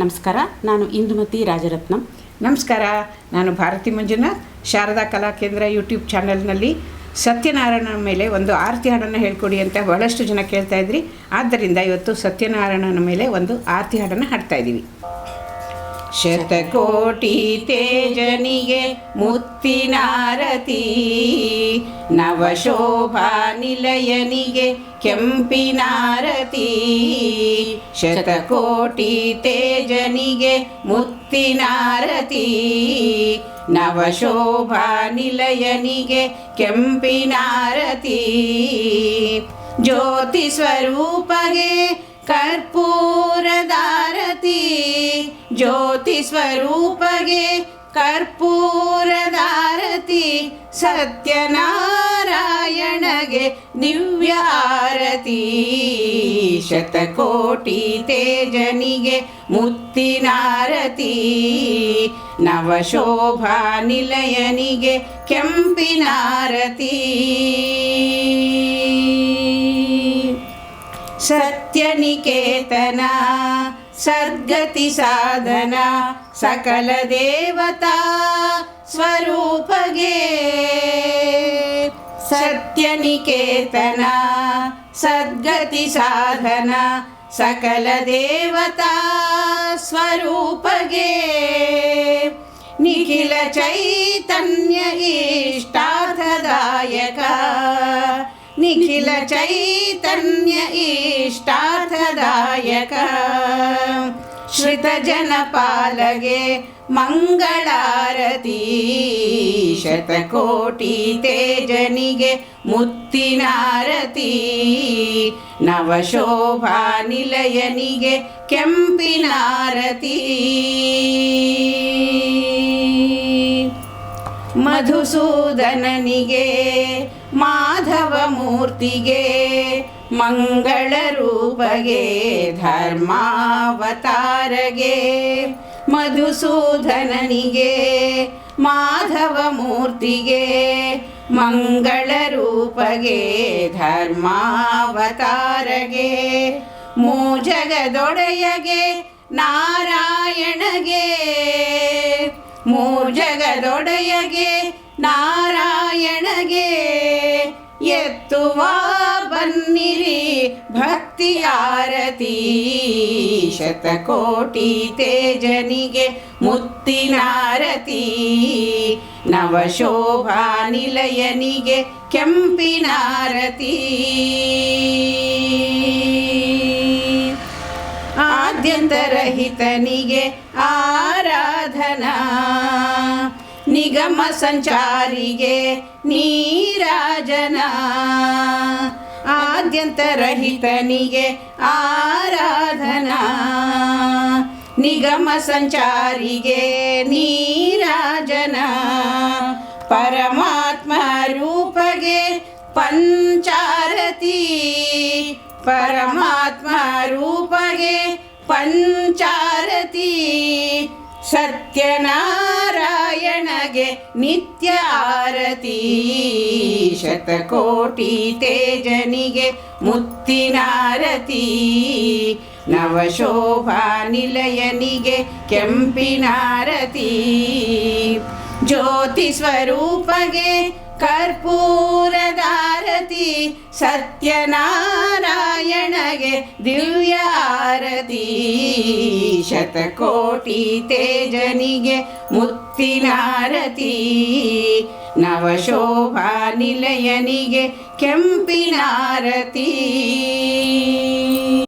ನಮಸ್ಕಾರ, ನಾನು ಇಂದುಮತಿ ರಾಜರತ್ನಂ. ನಮಸ್ಕಾರ, ನಾನು ಭಾರತಿ ಮಂಜುನಾಥ್, ಶಾರದಾ ಕಲಾ ಕೇಂದ್ರ ಯೂಟ್ಯೂಬ್ ಚಾನಲ್ನಲ್ಲಿ ಸತ್ಯನಾರಾಯಣನ ಮೇಲೆ ಒಂದು ಆರತಿ ಹಾಡನ್ನು ಹೇಳ್ಕೊಡಿ ಅಂತ ಬಹಳಷ್ಟು ಜನ ಕೇಳ್ತಾ ಇದ್ರಿ. ಆದ್ದರಿಂದ ಇವತ್ತು ಸತ್ಯನಾರಾಯಣನ ಮೇಲೆ ಒಂದು ಆರತಿ ಹಾಡನ್ನು ಹಾಡ್ತಾ ಇದ್ದೀವಿ. ಶತಕೋಟಿ ತೇಜನಿಗೆ ಮುತ್ತಿನಾರತಿ ನವಶೋಭಾ ನಿಲಯನಿಗೆ ಕೆಂಪಿನಾರತಿ ಶತಕೋಟಿ ತೇಜನಿಗೆ ಮುತ್ತಿನಾರತಿ ನವಶೋಭಾ ನಿಲಯನಿಗೆ ಕೆಂಪಿನಾರತಿ ಜ್ಯೋತಿ ಸ್ವರೂಪಗೆ ಕರ್ಪೂರದಾರತಿ ಜ್ಯೋತಿ ಸ್ವರೂಪಗೆ ಕರ್ಪೂರದಾರತಿ ಸತ್ಯನಾರಾಯಣಗೆ ನಿವ್ಯಾರತಿ. ಶತಕೋಟಿ ತೇಜನಿಗೆ ಮುತ್ತಿನಾರತಿ. ನವಶೋಭಾ ನಿಲಯನಿಗೆ ಕೆಂಪಿನಾರತಿ. ಸತ್ಯನಿಕೇತನ సద్గతి సాధన సకల దేవతా స్వరూపగే. సత్యనికేతన సద్గతి సాధన సకల దేవతా స్వరూపగే. నిఖిల చైతన్య ఈష్టార్థదాయక నిఖిల చైతన్య ఈష్టార్థ ಶ್ರಿತ ಜನಪಾಲಗೆ ಮಂಗಳಾರತಿ. ಶತಕೋಟಿ ತೇಜನಿಗೆ ಮುತ್ತಿನಾರತಿ. ನವಶೋಭಾ ನಿಲಯನಿಗೆ ಕೆಂಪಿನಾರತಿ. ಮಧುಸೂದನನಿಗೆ ಮಾಧವ ಮೂರ್ತಿಗೆ ಮಂಗಳ ರೂಪಗೆ ಧರ್ಮಾವತಾರಗೆ. ಮಧುಸೂದನನಿಗೆ ಮಾಧವ ಮೂರ್ತಿಗೆ ಮಂಗಳ ರೂಪಗೆ ಧರ್ಮಾವತಾರಗೆ. ಮೂಜಗದೊಡೆಯಗೆ ನಾರಾಯಣಗೆ. ಮೂಜಗದೊಡೆಯಗೆ ನಾರಾಯಣಗೆ ಎತ್ತುವ ಬನ್ನಿರಿ ಭಕ್ತಿ ಆರತಿ. ಶತಕೋಟಿ ತೇಜನಿಗೆ ಮುತ್ತಿನಾರತಿ ನವಶೋಭಾ ನಿಲಯನಿಗೆ ಕೆಂಪಿನಾರತಿ ಆದ್ಯಂತರಹಿತನಿಗೆ ಆರಾಧನಾ. ನಿಗಮ ಸಂಚಾರಿಗೆ ನೀರಾಜನ. ಆದ್ಯಂತರಹಿತನಿಗೆ ಆರಾಧನಾ. ನಿಗಮ ಸಂಚಾರಿಗೆ ನೀರಾಜನ. ಪರಮಾತ್ಮ ರೂಪಗೆ ಪಂಚಾರತಿ. ಪರಮಾತ್ಮ ರೂಪಗೆ ಪಂಚಾರತಿ. ಸತ್ಯನಾರಾಯಣಗೆ ನಿತ್ಯ ಆರತಿ. ಶತಕೋಟಿ ತೇಜನಿಗೆ ಮುತ್ತಿನಾರತಿ ನವಶೋಭಾ ನಿಲಯನಿಗೆ ಕೆಂಪಿನಾರತಿ ಜ್ಯೋತಿ ಸ್ವರೂಪಗೆ ಕರ್ಪೂರದಾರತಿ ಸತ್ಯನಾರಾಯಣಗೆ ದಿವ್ಯ ಆರತಿ. ಶತಕೋಟಿ ತೇಜನಿಗೆ ಮುತ್ತಿನಾರತಿ ನವಶೋಭಾ ನಿಲಯನಿಗೆ ಕೆಂಪಿನಾರತಿ